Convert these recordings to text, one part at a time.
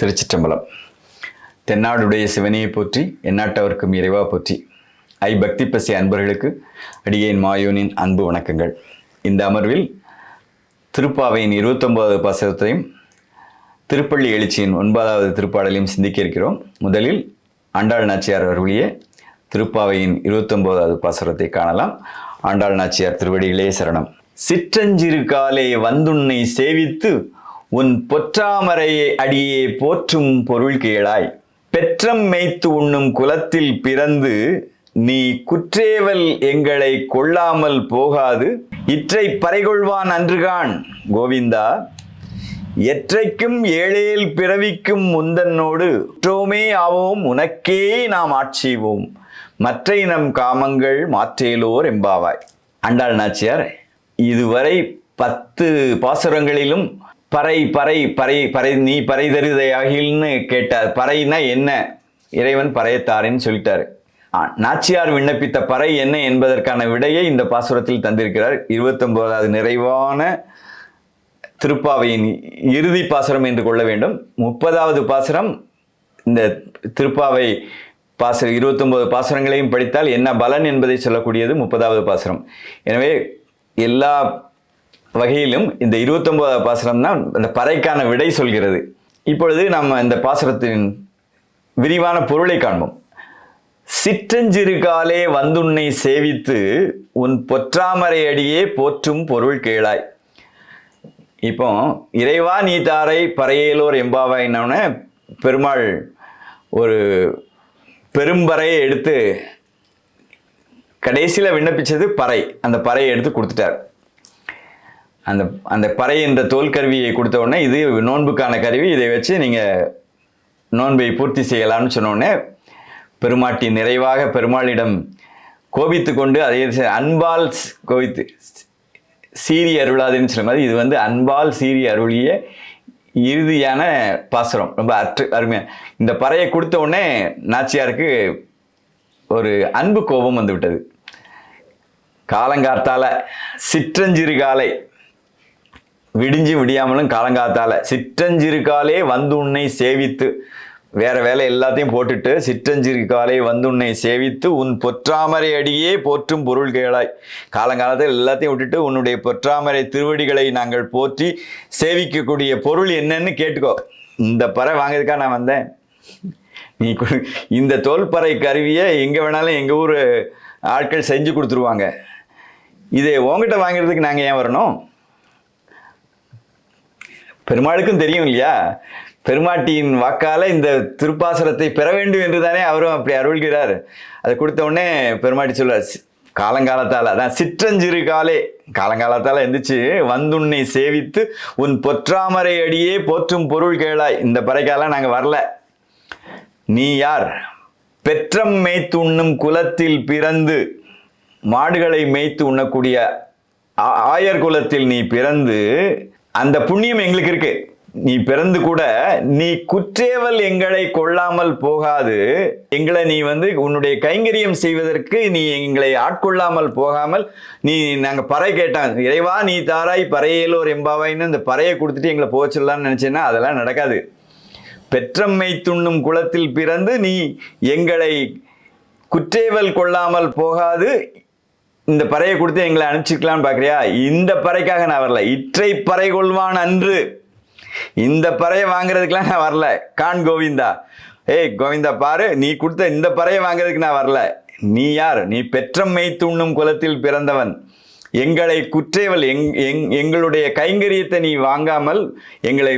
திருச்சிற்றம்பலம். தென்னாடுடைய சிவனையை போற்றி எந்நாட்டவர்க்கும் இறைவா போற்றி. ஐ பக்தி பசி அன்பர்களுக்கு அடியேன் மாயோனின் அன்பு வணக்கங்கள். இந்த அமர்வில் திருப்பாவையின் இருபத்தொன்பதாவது பாசகத்தையும் திருப்பள்ளி எழுச்சியின் ஒன்பதாவது திருப்பாடலையும் சிந்திக்க இருக்கிறோம். முதலில் ஆண்டாள் நாச்சியார் அவர்களுடைய திருப்பாவையின் இருபத்தொன்பதாவது பாசுரத்தை காணலாம். ஆண்டாள் நாச்சியார் திருவடிகளே சரணம். சிற்றஞ்சிறு காலே வந்துன்னை சேவித்து உன் பொற்றாமரையை அடியே போற்றும் பொருள் கேளாய். பெற்றம் மேய்த்து உண்ணும் குலத்தில் பிறந்து நீ குற்றேவல் எங்களை கொள்ளாமல் போகாது. இற்றை பறைகொள்வான் அன்றுகான் கோவிந்தா. எற்றைக்கும் ஏழேல் பிறவிக்கும் முந்தன்னோடு குற்றோமே ஆவோம் உனக்கே நாம் ஆட்சிவோம் மற்றை நம் காமங்கள் மாற்றேலோர் எம்பாவாய். அண்டாள் நாச்சியார் இதுவரை பத்து பாசுரங்களிலும் பறை பறை பறை பறை நீ பறை தருதையாகில்னு கேட்டார். பறைனா என்ன? இறைவன் பறையத்தாரின்னு சொல்லிட்டாரு. ஆ, நாச்சியார் விண்ணப்பித்த பறை என்ன என்பதற்கான விடையை இந்த பாசுரத்தில் தந்திருக்கிறார். இருபத்தொன்பதாவது நிறைவான திருப்பாவையின் இறுதி பாசுரம் என்று கொள்ள வேண்டும். முப்பதாவது பாசுரம் இந்த திருப்பாவை பாசுரம் இருபத்தொன்பது பாசுரங்களையும் படித்தால் என்ன பலன் என்பதை சொல்லக்கூடியது முப்பதாவது பாசுரம். எனவே எல்லா வகையிலும் இந்த இருபத்தொம்போதாவது பாசுரம் தான் அந்த பறைக்கான விடை சொல்கிறது. இப்பொழுது நம்ம இந்த பாசுரத்தின் விரிவான பொருளை காண்போம். சிற்றஞ்சிறு காலே வந்துன்னை சேவித்து உன் பொற்றாமரை அடியே போற்றும் பொருள் கேளாய். இப்போ இறைவா நீ தாரை பறையேலோர் எம்பாவாயினோடனே பெருமாள் ஒரு பெரும்பறையை எடுத்து கடைசியில் விண்ணப்பித்தது பறை. அந்த பறையை எடுத்து கொடுத்துட்டார். அந்த அந்த பறை என்ற தோல் கருவியை கொடுத்த உடனே இது நோன்புக்கான கருவி. இதை வச்சு நீங்கள் நோன்பை பூர்த்தி செய்யலாம்னு சொன்னோடனே பெருமாட்டி நிறைவாக பெருமாளிடம் கோபித்து கொண்டு அதே அன்பால் கோபித்து சீரி அருளாதுன்னு சொல்ல மாதிரி இது வந்து அன்பால் சீரி அருளிய இறுதியான பாசுரம். ரொம்ப அற்று அருமையாக இந்த பறையை கொடுத்த உடனே நாச்சியாருக்கு ஒரு அன்பு கோபம் வந்துவிட்டது காலங்கார்த்தால சிற்றஞ்சிறு காலை விடிஞ்சு விடியாமலும் காலங்காத்தால சிற்றஞ்சிறு காலே வந்து உன்னை சேவித்து வேற வேலை எல்லாத்தையும் போட்டுட்டு சிற்றஞ்சிறு காலே வந்து உன்னை சேவித்து உன் பொற்றாமரை அடியே போற்றும் பொருள் கேளாய். காலங்காலத்தில் எல்லாத்தையும் விட்டுட்டு உன்னுடைய பொற்றாமரை திருவடிகளை நாங்கள் போற்றி சேவிக்கக்கூடிய பொருள் என்னன்னு கேட்டுக்கோ. இந்த பறை வாங்கிறதுக்காக நான் வந்தேன். நீ இந்த தோல்பறை கருவியை எங்கே வேணாலும் எங்கள் ஊர் ஆட்கள் செஞ்சு கொடுத்துருவாங்க. இதை உங்ககிட்ட வாங்கிறதுக்கு நாங்கள் ஏன் வரணும்? பெருமாளுக்கும் தெரியும் இல்லையா பெருமாட்டியின் வாக்கால இந்த திருப்பாசுரத்தை பெற வேண்டும் என்று தானே அவரும் அப்படி அருள்கிறார். அதை கொடுத்த உடனே பெருமாட்டி சொல்றார் காலங்காலத்தால் அதான் சிற்றஞ்சிறு காலே காலங்காலத்தால் எந்திரிச்சு வந்துன்னை சேவித்து உன் பொற்றாமரை அடியே போற்றும் பொருள் கேளாய். இந்த பறைக்கால நாங்கள் வரல. நீ யார்? பெற்றம் மேய்த்து உண்ணும் குலத்தில் பிறந்து மாடுகளை மேய்த்து உண்ணக்கூடிய ஆ- ஆயர் குலத்தில் நீ பிறந்து அந்த புண்ணியம் எங்களுக்கு இருக்கு. நீ பிறந்து கூட நீ குற்றேவல் எங்களை கொள்ளாமல் போகாது. எங்களை நீ வந்து உன்னுடைய கைங்கரியம் செய்வதற்கு நீ எங்களை ஆட்கொள்ளாமல் போகாமல் நீ நாங்கள் பறை கேட்டான். இறைவா நீ தாராய் பறையேலோர் எம்பாவாயின்னு இந்த பறையை கொடுத்துட்டு எங்களை போச்சிடலான்னு நினச்சேன்னா அதெல்லாம் நடக்காது. பெற்றம்மை துண்ணும் குலத்தில் பிறந்து நீ எங்களை குற்றேவல் கொள்ளாமல் போகாது. இந்த பறையை கொடுத்து எங்களை அனுப்பிச்சிக்கலாம்னு பார்க்குறியா? இந்த பறைக்காக நான் வரல. இற்றை பறை கொள்வான் அன்று. இந்த பறையை வாங்குறதுக்கெல்லாம் நான் வரல. கான் கோவிந்தா. ஏய் கோவிந்தா பாரு நீ கொடுத்த இந்த பறையை வாங்குறதுக்கு நான் வரல. நீ யார்? நீ பெற்றம்மை துண்ணும் குலத்தில் பிறந்தவன். எங்களை குற்றேவல் எங் எங் எங்களுடைய கைங்கரியத்தை நீ வாங்காமல் எங்களை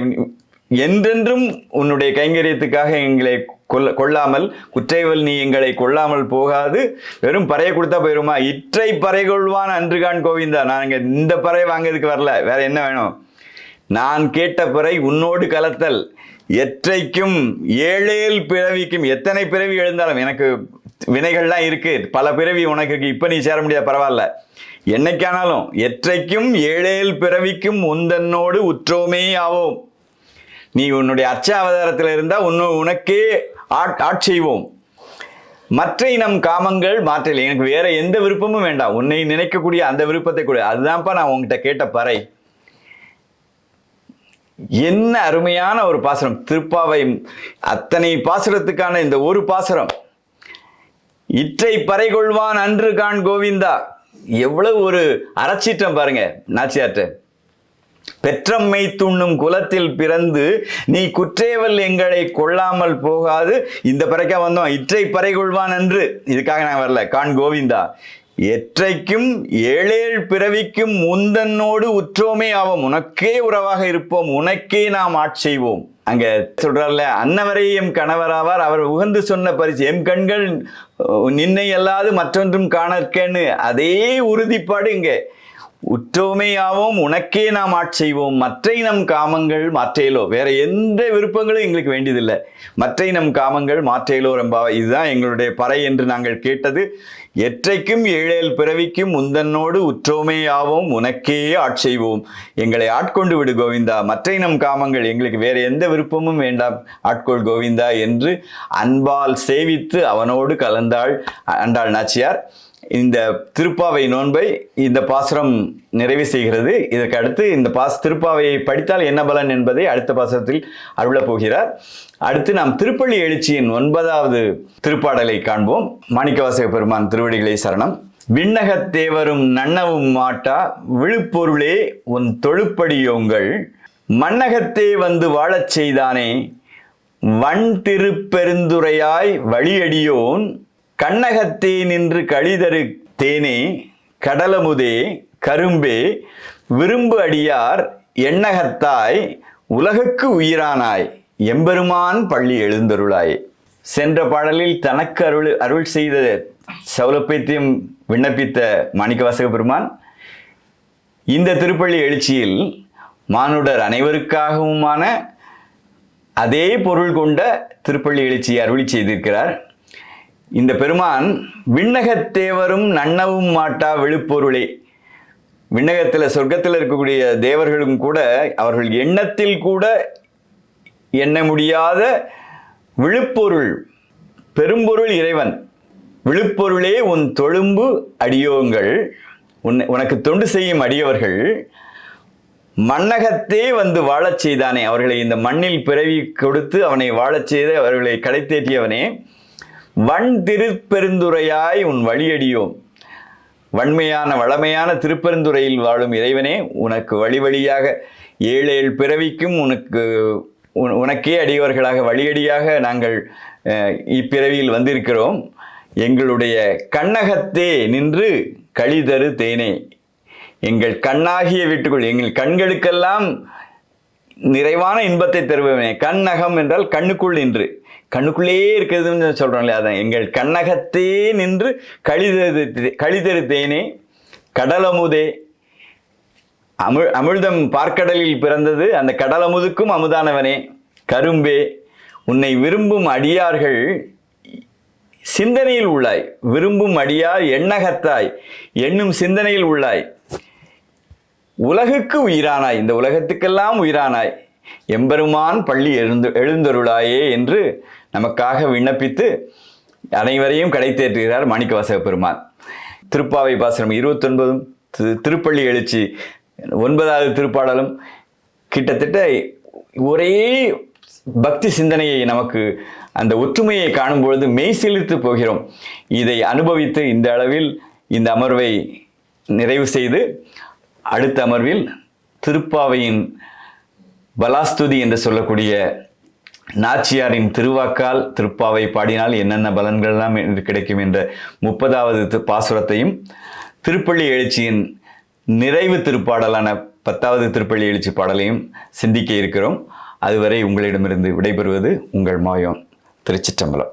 என்றென்றும் உன்னுடைய கைங்கரியத்துக்காக எங்களை கொல்ல கொள்ளாமல் குற்றைவல் நீ எங்களை கொள்ளாமல் போகாது. வெறும் பறையை கொடுத்தா போயிருமா? இற்றை பறை கொள்வான் அன்றுகான் கோவிந்தா. நாங்கள் இந்த பறை வாங்குறதுக்கு வரல. வேற என்ன வேணும்? நான் கேட்ட பிறை உன்னோடு கலத்தல். எற்றைக்கும் ஏழேல் பிறவிக்கும் எத்தனை பிறவி எழுந்தாலும் எனக்கு வினைகள்லாம் இருக்கு. பல பிறவி உனக்கு இருக்கு. இப்போ நீ சேர முடியாது பரவாயில்ல. என்னைக்கானாலும் எற்றைக்கும் ஏழேல் பிறவிக்கும் உந்தன்னோடு உற்றோமே ஆவோம். நீ உன்னுடைய அர்ச்ச அவதாரத்தில் இருந்தால் உன்னு உனக்கே ஆட்செய்வோம் மற்ற நம் காமங்கள் மாற்றலை. எனக்கு வேற எந்த விருப்பமும் வேண்டாம். உன்னை நினைக்கக்கூடிய அந்த விருப்பத்தை கூட. அதுதான்ப்பா நான் உங்ககிட்ட கேட்ட பறை. என்ன அருமையான ஒரு பாசுரம். திருப்பாவை அத்தனை பாசுரத்துக்கான இந்த ஒரு பாசுரம். இற்றை பறை கொள்வான் அன்று கான் கோவிந்தா எவ்வளவு ஒரு அறச்சீற்றம் பாருங்க நாச்சியார்ட்ட. பெற்றம்மை துண்ணும் குலத்தில் பிறந்து நீ குற்றேவல் எங்களை கொள்ளாமல் போகாது. இந்த பறைக்கா வந்தோம். இற்றை பறை கொள்வான் என்று. இதுக்காக நான் வரல. கான் கோவிந்தா. எற்றைக்கும் ஏழேழ் பிறவிக்கும் முந்தன்னோடு உற்றோமே ஆவோம். உனக்கே உறவாக இருப்போம். உனக்கே நாம் ஆட்செய்வோம் அங்க சொல்றாருல அன்னவரை எம் கணவராவார். அவர் உகந்து சொன்ன பரிசு எம் கண்கள் நின்னை அல்லாது மற்றொன்றும் காணற்கேன்னு. அதே உறுதிப்பாடு இங்கே. உற்றோமையாவோம் உனக்கே நாம் ஆட்செய்வோம் மற்றை நம் காமங்கள் மாற்றேலோ. வேற எந்த விருப்பங்களும் எங்களுக்கு வேண்டியதில்லை. மற்றை நம் காமங்கள் மாற்றேலோ ரொம்ப இதுதான் எங்களுடைய பறை என்று நாங்கள் கேட்டது. எற்றைக்கும் ஏழேல் பிறவிக்கும் முந்தன்னோடு உற்றோமையாவோம் உனக்கே ஆட்செய்வோம் எங்களை ஆட்கொண்டு விடு கோவிந்தா. மற்றை நம் காமங்கள் எங்களுக்கு வேற எந்த விருப்பமும் வேண்டாம். ஆட்கொள் கோவிந்தா என்று அன்பால் சேவித்து அவனோடு கலந்தாள் அண்டாள் நாச்சியார். இந்த திருப்பாவை நோன்பை இந்த பாசுரம் நிறைவு செய்கிறது. இதற்கு அடுத்து இந்த பாஸ் திருப்பாவையை படித்தால் என்ன பலன் என்பதை அடுத்த பாசுரத்தில் அருளப் போகிறார். அடுத்து நாம் திருப்பள்ளி எழுச்சியின் ஒன்பதாவது திருப்பாடலை காண்போம். மாணிக்கவாசக பெருமான் திருவடிகளை சரணம். விண்ணகத்தேவரும் நன்னவும் மாட்டா விழுப்பொருளே உன் தொழுப்படியோங்கள். மண்ணகத்தே வந்து வாழச் செய்தானே வன் திருப்பெருந்துரையாய் வழியடியோன். கண்ணகத்தே நின்று கழிதரு தேனே கடலமுதே கரும்பே விரும்பு அடியார் எண்ணகத்தாய் உலகுக்கு உயிரானாய் எம்பெருமான் பள்ளி எழுந்தருளாய். சென்ற பாடலில் தனக்கு அருள் அருள் செய்த சௌலப்பைத்தியம் விண்ணப்பித்த மாணிக்கவாசக பெருமான் இந்த திருப்பள்ளி எழுச்சியில் மானுடர் அனைவருக்காகவுமான அதே பொருள் கொண்ட திருப்பள்ளி எழுச்சியை அருளி செய்திருக்கிறார். இந்த பெருமான் விண்ணகத்தேவரும் நன்னவும் மாட்டா விழுப்பொருளே. விண்ணகத்தில் சொர்க்கத்தில் இருக்கக்கூடிய தேவர்களும் கூட அவர்கள் எண்ணத்தில் கூட எண்ண முடியாத விழுப்பொருள் பெரும்பொருள் இறைவன். விழுப்பொருளே உன் தொழும்பு அடியோங்கள். உன்னை உனக்கு தொண்டு செய்யும் அடியவர்கள் மண்ணகத்தே வந்து வாழச் செய்தானே. அவர்களை இந்த மண்ணில் பிறவி கொடுத்து அவனை வாழச் செய்து அவர்களை கடைத்தேற்றியவனே. வன் திருப்பெருந்துரையாய் உன் வழியடியோம். வன்மையான வளமையான திருப்பெருந்துறையில் வாழும் இறைவனே உனக்கு வழி வழியாக ஏழு ஏழு பிறவிக்கும் உனக்கு உனக்கே அடியவர்களாக வழியடியாக நாங்கள் இப்பிறவியில் வந்திருக்கிறோம். எங்களுடைய கண்ணகத்தே நின்று கழிதரு தேனே. எங்கள் கண்ணாகிய வீட்டுக்குள் எங்கள் கண்களுக்கெல்லாம் நிறைவான இன்பத்தை தருபவனே. கண்ணகம் என்றால் கண்ணுக்குள் நின்று. கண்ணுக்குள்ளேயே இருக்கிறதுன்னு சொல்கிறோம் இல்லையா அதான் எங்கள் கண்ணகத்தே நின்று கழிதெடுத்து கழிதெடுத்தேனே. கடலமுதே. அமிழ் அமிழ்தம் பார்க்கடலில் பிறந்தது அந்த கடலமுதுக்கும் அமுதானவனே. கரும்பே உன்னை விரும்பும் அடியார்கள் சிந்தனையில் உள்ளாய். விரும்பும் அடியார் எண்ணகத்தாய். என்னும் சிந்தனையில் உள்ளாய். உலகுக்கு உயிரானாய். இந்த உலகத்துக்கெல்லாம் உயிரானாய். எம்பெருமான் பள்ளி எழுந்து எழுந்தருளாயே என்று நமக்காக விண்ணப்பித்து அனைவரையும் கடை தேற்றுகிறார் மாணிக்கவாசக பெருமான். திருப்பாவை பாசுரம் இருபத்தொன்பதும் திரு திருப்பள்ளி எழுச்சி ஒன்பதாவது திருப்பாடலும் கிட்டத்தட்ட ஒரே பக்தி சிந்தனையை நமக்கு அந்த ஒற்றுமையை காணும் பொழுது மெய் சிலிர்த்து போகிறோம். இதை அனுபவித்து இந்த அளவில் இந்த அமர்வை நிறைவு செய்து அடுத்த அமர்வில் திருப்பாவையின் பலாஸ்துதி என்று சொல்லக்கூடிய நாச்சியாரின் திருவாக்கால் திருப்பாவை பாடினால் என்னென்ன பலன்கள்லாம் கிடைக்கும் என்ற முப்பதாவது பாசுரத்தையும் திருப்பள்ளி எழுச்சியின் நிறைவு திருப்பாடலான பத்தாவது திருப்பள்ளி எழுச்சி பாடலையும் சிந்திக்க இருக்கிறோம். அதுவரை உங்களிடமிருந்து விடைபெறுவது உங்கள் மாயம் திருச்சிற்றம்பலம்.